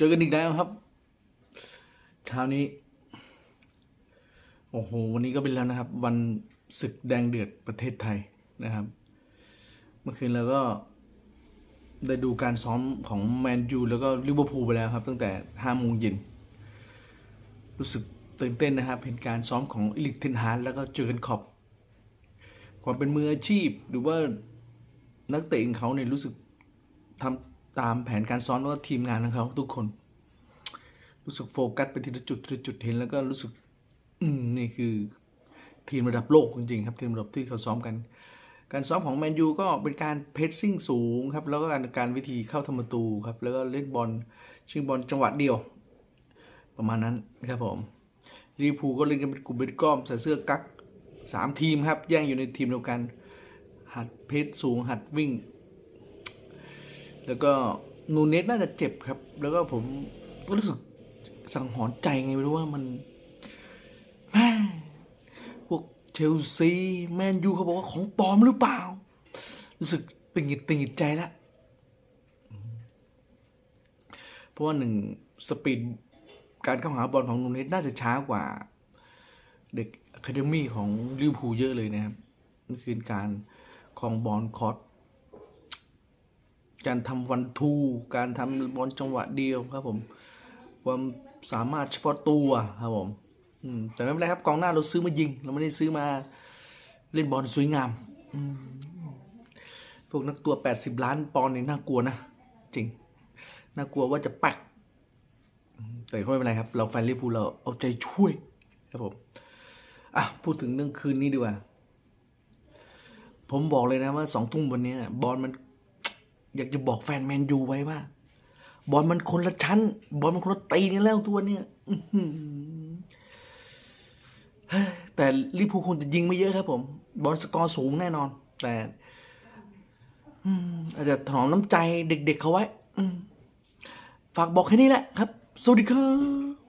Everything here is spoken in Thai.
เจอกันอีกแล้วครับเช้านี้ โอ้โห วันนี้ก็เป็นแล้วนะครับ วันศึกแดงเดือดประเทศไทยนะครับ เมื่อคืนเราก็ได้ดูการซ้อมของแมนยูแล้วก็ลิเวอร์พูลไปแล้วครับ ตั้งแต่ห้าโมงเย็น รู้สึกตื่นเต้นนะครับ เห็นการซ้อมของอิลิกเทนฮาร์แล้วก็เจอกันขอบ ความเป็นมืออาชีพหรือว่านักเตะของเขาเนี่ยรู้สึกทำตามแผนการซ้อมแล้วก็ทีมงานของเขาทุกคน รู้สึกโฟกัสไปทีละจุดทีละจุดเห็นแล้วก็รู้สึก อืมนี่คือทีมระดับโลกจริงๆครับทีมระดับที่เขาซ้อมกัน การซ้อมของแมนยูก็เป็นการเพรสซิ่งสูงครับ แล้วก็การการวิธีเข้าทำประตูครับ แล้วก็เล่นบอลชิงบอลจังหวะเดียว ประมาณนั้นนะครับผมลิเวอร์พูลก็เล่นกันเป็นกลุ่มเป็นก้อมใส่เสื้อกั๊กสามทีมครับแย่งอยู่ในทีมเดียวกัน หัดเพชรสูงหัดวิ่ง แล้วก็นูเนสน่าจะเจ็บครับ แล้วก็ผมก็รู้สึก สังหรณ์ใจไงไม่รู้ว่ามันแม่พวกเชลซีแมนยูเขาบอกว่าของปลอมหรือเปล่า รู้สึกตึงหิดตึงหิดใจแล้วเพราะว่าหนึ่งสปีดการเข้าหาบอลของนูเนสน่าจะช้ากว่า เด็กอะคาเดมี่ของลิเวอร์พูลเยอะเลยนะครับนี่คือการคองบอลคอร์สการทำวันทู การทำบอลจังหวะเดียวครับผม ความสามารถเฉพาะตัวครับผมแต่ไม่เป็นไรครับกองหน้าเราซื้อมายิง เราไม่ได้ซื้อมาเล่นบอลสวยงามพวกนักตัว 80 ล้านปอนด์นี่น่ากลัวนะ จริง น่ากลัวว่าจะแปัก แต่ก็ไม่เป็นไรครับ เราแฟนลิเวอร์พูลเราเอาใจช่วยครับผมอะพูดถึงเรื่องคืนนี้ดีกว่า ผมบอกเลยนะว่าสองทุ่มวันนี้นะบอลมัน อยากจะบอกแฟนแมนยูไว้ว่า บอลมันคนละชั้น บอลมันคนละตีนี่แล้วตัวเนี่ยแต่ลิพูคงจะยิงไม่เยอะครับผม บอลสกอร์สูงแน่นอน แต่อาจจะถนอมน้ำใจเด็กๆเขาไว้ฝากบอกแค่นี้แหละครับ สวัสดีครับ